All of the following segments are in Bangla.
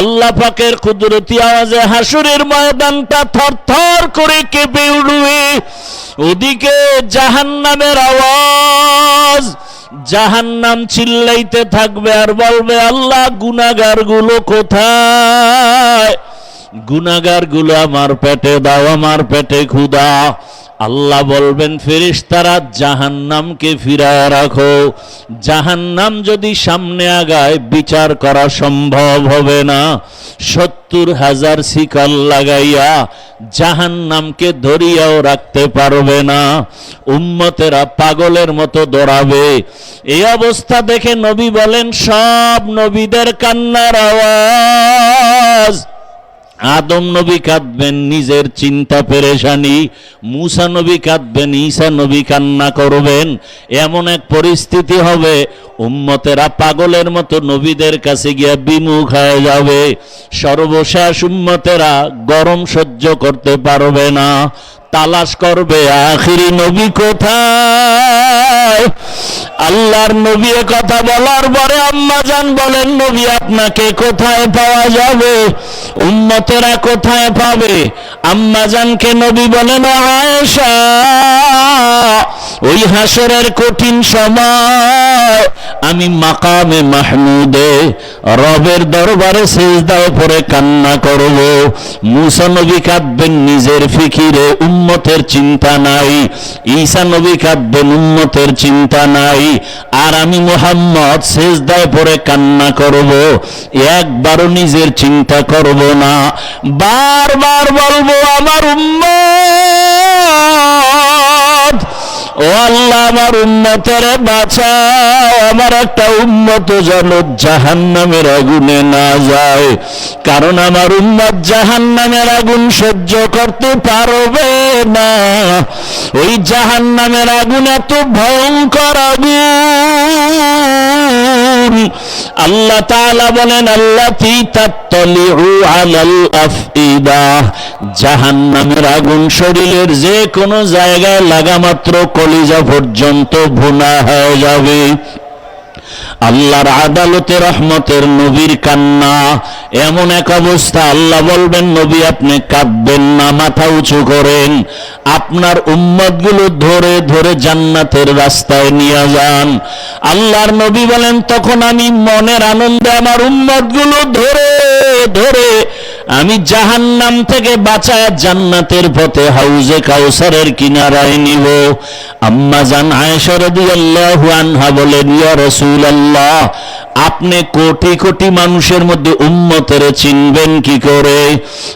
আল্লাহ পাকের কুদরতি আওয়াজে হাসুরের ময়দানটা থরথর করে কেঁপে উঠবে। ওদিকে জাহান্নামের আওয়াজ, জাহান্নাম চিল্লাইতে থাকবে আর বলবে, আল্লাহ গুনাগারগুলো কোথায়? গুনাগারগুলো আমার পেটে দাও, আমার পেটে ক্ষুদা আল্লাহ বলবেন, ফেরেশতারা, জাহান্নামকে ফিরায় রাখো। জাহান্নাম যদি সামনে আগায়, বিচার করা সম্ভব হবে না। সত্তর হাজার শিকল লাগাইয়া জাহান্নামকে ধরিয়াও রাখতে পারবে না। উম্মতেরা পাগলের মতো দৌড়াবে। এই অবস্থা দেখে নবী বলেন, সব নবীদের কান্নার আওয়াজ। আদম নবী কাঁদবেন, নিজের চিন্তা পেরেশানি। মুসা নবী কাঁদবেন, ঈসা নবী কান্না করবেন। এমন এক পরিস্থিতি হবে, উম্মতেরা পাগলের মতো নবীদের কাছে গিয়া বিমুখ হয়ে যাবে। সর্বশেষ উম্মতেরা গরম সহ্য করতে পারবে না। তালাশ করবে আখিরি নবী কোথায়? আল্লাহর নবী কথা বলার পরে আম্মা জান বলেন, নবী আপনাকে কোথায় পাওয়া যাবে? উম্মতেরা কোথায় পাবে? আম্মা জানকে নবী বলেন, আয়েশা ওই হাসরের কঠিন সময় আমি মাকামে মাহমুদে রবের দরবারে সেজদাও পরে কান্না করব। মুসা নবী কাঁদবেন নিজের ফিকিরে, উম্মতের চিন্তা নাই। ঈসা নবী কাঁদবেন, উম্মতের চিন্তা নাই। আর আমি মোহাম্মদ সেজদায় পরে কান্না করব। একবারও নিজের চিন্তা করব না। বারবার বলব, আমার উম্মত ও আল্লাহ, আমার উন্মতের বাঁচাও আমার একটা উন্মত যেন জাহান নামের আগুনে না যায়। কারণ আমার উন্মত জাহান নামের আগুন সহ্য করতে পারবে না। ওই জাহান নামের আগুন এত ভয়ঙ্কর আগুন। আল্লাহ তাআলা বলেন, আল্লাতি জাহান্নামের আগুন শরীরের যে কোনো জায়গায় লাগামাত্র কলিজা পর্যন্ত ভুনা হয়ে যাবে। আল্লাহর আদালতে রহমতের নবীর কান্না। এমন এক অবস্থা, আল্লাহ বলবেন, নবী, আপনি কাঁদবেন না, মাথা উঁচু করেন। আপনার উম্মতগুলো ধরে ধরে জান্নাতের রাস্তায় নিয়ে যান। আল্লাহর নবী বলেন, তখন আমি মনের আনন্দে আমার উম্মতগুলো ধরে ধরে আমি জাহান্নাম থেকে বাঁচায় জান্নাতের পথে হাউজে কাউসারের কিনারায় নিব। আম্মা জান আয়েশা রাদিয়াল্লাহু আনহা বলেন, ইয়া রাসূলুল্লাহ, আপনি কোটি কোটি মানুষের মধ্যে উম্মতের চিনবেন কি করে?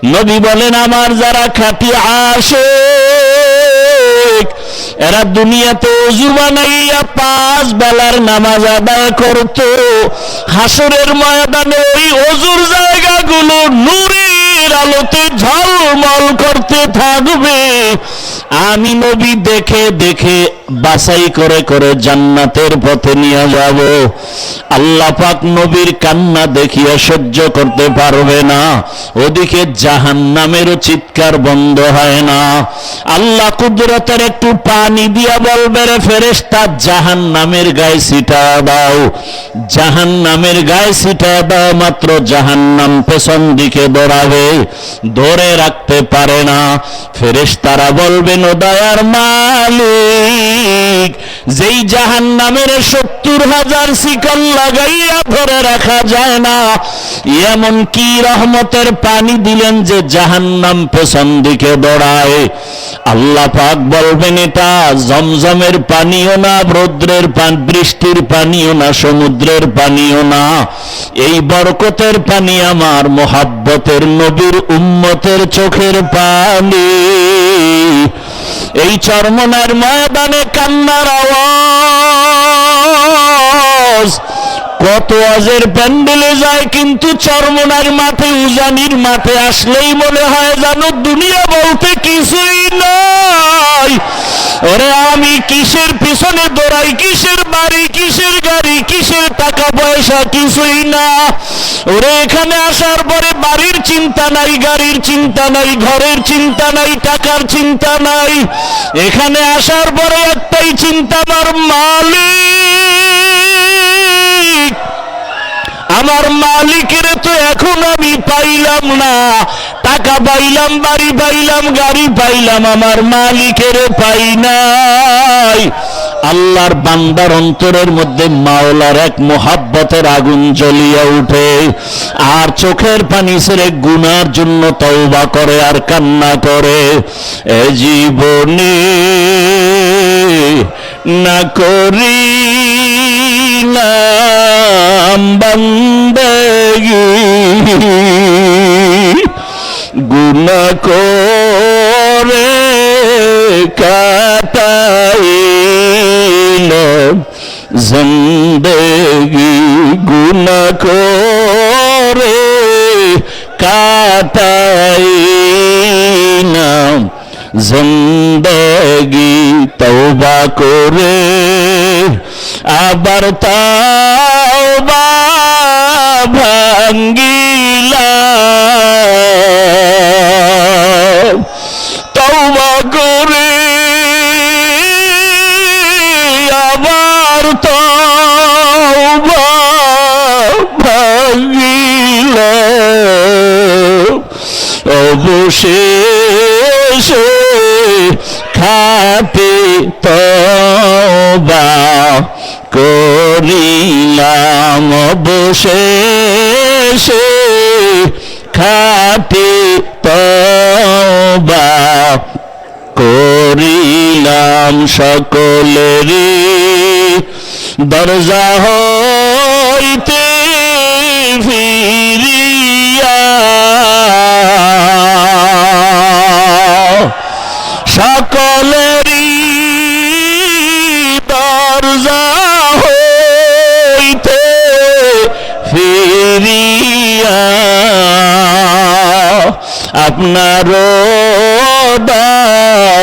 নবী বলেন, আমার যারা খাঁটি আসে এরা দুনিয়াতে অজু বানাইয়া পাঁচ বেলার নামাজ আদায় করত। হাসরের ময়দানে ওই অজুর জায়গাগুলো নুরের আলোতে ঝলমল করতে থাকবে। আমি নবী দেখে দেখে বাছাই করে করে জান্নাতের পথে নিয়ে যাব। আল্লাহ পাক নবীর কান্না দেখিয়া সহ্য করতে পারবে না। ওদিকে জাহান নামেরও চিৎকার বন্ধ হয় না। আল্লাহ কুদরতের একটু পানি দিয়া বলবে, রে ফেরেস্তা জাহান নামের গায়ে সিটা দাও। জাহান নামের গায়ে সিটা দাও, মাত্র জাহান নাম পেছন দিকে দৌড়াবে। ধরে রাখতে পারে না। ফেরেশতারা বলবেন ও দয়ার মালিক? যেই জাহান নামের সত্তর হাজার শিকল লাগাইয়া ধরে রাখা যায় না, এমন কি রহমতের পানি দিলেন যে জাহান নাম পেছন দিকে দৌড়ায়? আল্লাহ পাক বলবেন এটা জমজমের পানিও না, রৌদ্রের পান বৃষ্টির পানিও না, সমুদ্রের পানিও না। এই বরকতের পানি আমার মোহাব্বতের নবীর উম্মতের চোখের পানি। এই চরমনার ময়দানে কান্নার আওয়াজ। কত আজের প্যান্ডেলে যায় কিন্তু চরমনার মাঠে, উজানির মাঠে আসলেই মনে হয় জানো দুনিয়া বলতে কিছুই নাই। ওরে আমি কিসের পিছনে দৌড়াই, কিসের বাড়ি, কিসের গাড়ি, কিসের টাকা পয়সা কিছুই না। ওরে এখানে আসার পরে চিন্তা নাই, গাড়ির চিন্তা নাই, ঘরের চিন্তা নাই, টাকার চিন্তা নাই। এখানে আসার পরে একটাই চিন্তা, আমার মালিক। আমার মালিকের তো এখন আমি পাইলাম না। টাকা পাইলাম, বাড়ি পাইলাম, গাড়ি পাইলাম, আমার মালিকের পাই নাই। আল্লাহর বান্দার অন্তরের মধ্যে মাওলার এক মোহাব্বতের আগুন জ্বলিয়া উঠে। আর চোখের পানি সেরে গুনার জন্য তওবা করে আর কান্না করে। এ জীবনে না করি নাম গুনা করে কাটাইল জিন্দেগি গুনা করে কাটাইলাম। জিন্দগি তওবা করে আবার তাওবা অবশেষে খাতে তবা করিলাম। অবশেষে খাতে তবা করিলাম সকলেরই। দরজা হইতে ফিরিয়া আপনার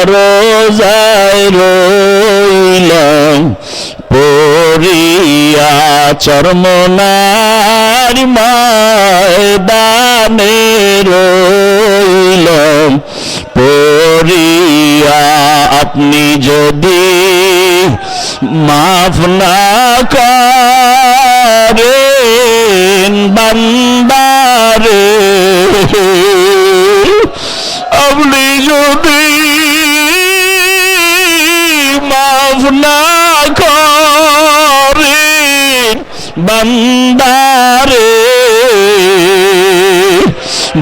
দরজায় রইলাম পরিয়া চর্মনার ময়দানে রইলাম পরিয়া আপনি যদি মাফ না করেন বান্দারে।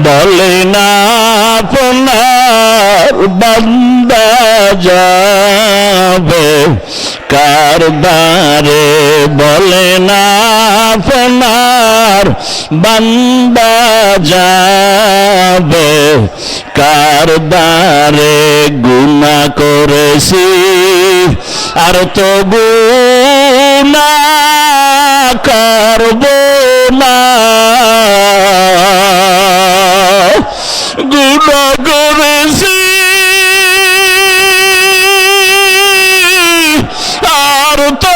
বলে না আপনার বান্দা যাবে কারবারে। বলে না আপনার বান্দা যাবে কারবারে। গুণা করেছি, আর তো গুণা করব না গুণা করেছি আর তো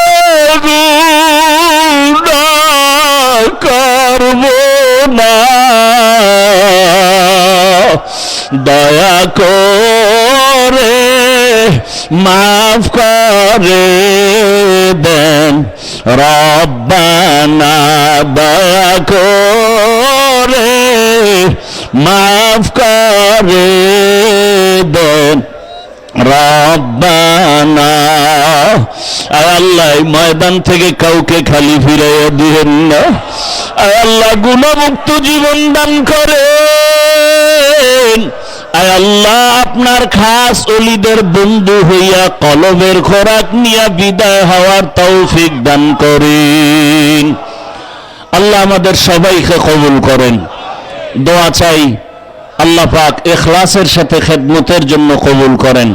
গুণা না দয়া করে মাফ করে দেন, রব্বানা দয়া করে মাফ করে দেন, রব্বানা। আল্লাহ ময়দান থেকে কাউকে খালি ফিরাইয়া দিবেন না। আল্লাহ, গুণমুক্ত জীবন দান করেন। আয় আল্লাহ, আপনার খাস অলিদের বন্ধু হইয়া কলবের খোরাক নিয়া বিদায় হওয়ার তৌফিক দান করেন। আল্লাহ আমাদের সবাইকে কবুল করেন। দোয়া চাই আল্লাহ পাক এখলাসের সাথে খেদমতের জন্য কবুল করেন।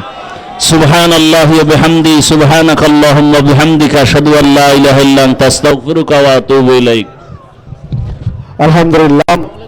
সুবহান আল্লাহ বিহামদি সুবহানাক আল্লাহুম্মা বিহামদিকা, আশহাদু আল্লা ইলাহা ইল্লা আনতা আলহামদুলিল্লাহ।